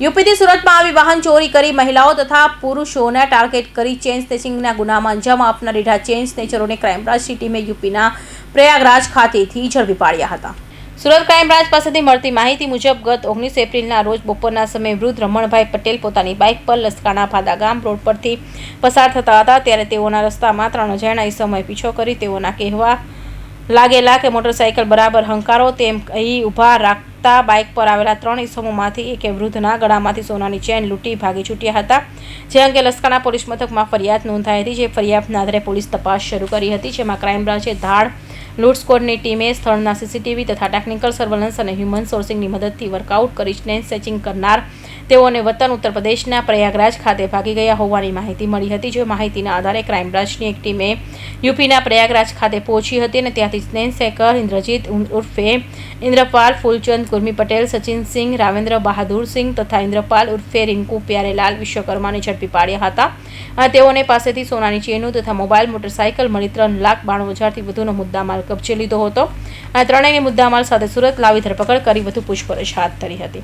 યુપીથી સુરતમાં આવી વાહન ચોરી કરી મહિલાઓ તથા પુરુષોને ટાર્ગેટ કરી ચેન સ્નેચિંગના ગુનામાં અંજામ આપનાર રીઢા ચેન સ્નેચરોને ક્રાઇમબ્રાન્ચની ટીમે યુપીના પ્રયાગરાજ ખાતેથી ઝડપી પાડ્યા હતા. સુરત ક્રાઇમબ્રાન્ચ પાસેથી મળતી માહિતી મુજબ ગત ઓગણીસ એપ્રિલના રોજ બપોરના સમયે વૃદ્ધ રમણભાઈ પટેલ પોતાની બાઇક પર લસકાણા ફાદા ગામ રોડ પરથી પસાર થતા હતા. ત્યારે તેઓના રસ્તામાં ત્રણ અજાણ્યા સમય પીછો કરી તેઓના કહેવા લાગેલા કે મોટરસાઇકલ બરાબર હંકારો તેમ કહી ઊભા રાખતા બાઇક પર આવેલા ત્રણ ઇસમોમાંથી એકે વૃદ્ધના ગળામાંથી સોનાની ચેન લૂંટી ભાગી છૂટ્યા હતા. જે અંગે લસકાણા પોલીસ મથકમાં ફરિયાદ નોંધાઈ હતી, જે ફરિયાદના આધારે પોલીસ તપાસ શરૂ કરી હતી, જેમાં ક્રાઇમ બ્રાન્ચે ધાડ લૂંટ સ્કોડની ટીમે સ્થળના સીસીટીવી તથા ટેકનિકલ સર્વેલન્સ અને હ્યુમન સોર્સિંગની મદદથી વર્કઆઉટ કરી સ્નેન સેચિંગ કરનાર તેઓને વતન ઉત્તર પ્રદેશના પ્રયાગરાજ ખાતે ભાગી ગયા હોવાની માહિતી મળી હતી, જે માહિતીના આધારે ક્રાઇમ બ્રાન્ચની એક ટીમે યુપીના પ્રયાગરાજ ખાતે પહોંચી હતી અને ત્યાંથી સ્નેહ શેખર ઇન્દ્રજીત ઉર્ફે ઇન્દ્રપાલ ફૂલચંદ ગુરમી પટેલ સચિનસિંહ રાવેન્દ્ર બહાદુરસિંહ તથા ઇન્દ્રપાલ ઉર્ફે રિંકુ પ્યારેલાલ વિશ્વકર્માને ઝડપી પાડ્યા હતા. અને તેઓને પાસેથી સોનાની ચેનો તથા મોબાઈલ મોટરસાઇકલ મળી ત્રણ લાખ બાણું હજારથી વધુનો મુદ્દામાલ કબજે લીધો હતો. અને ત્રણેયની મુદ્દામાલ સાથે સુરત લાવી ધરપકડ કરી વધુ પૂછપરછ હાથ ધરી હતી.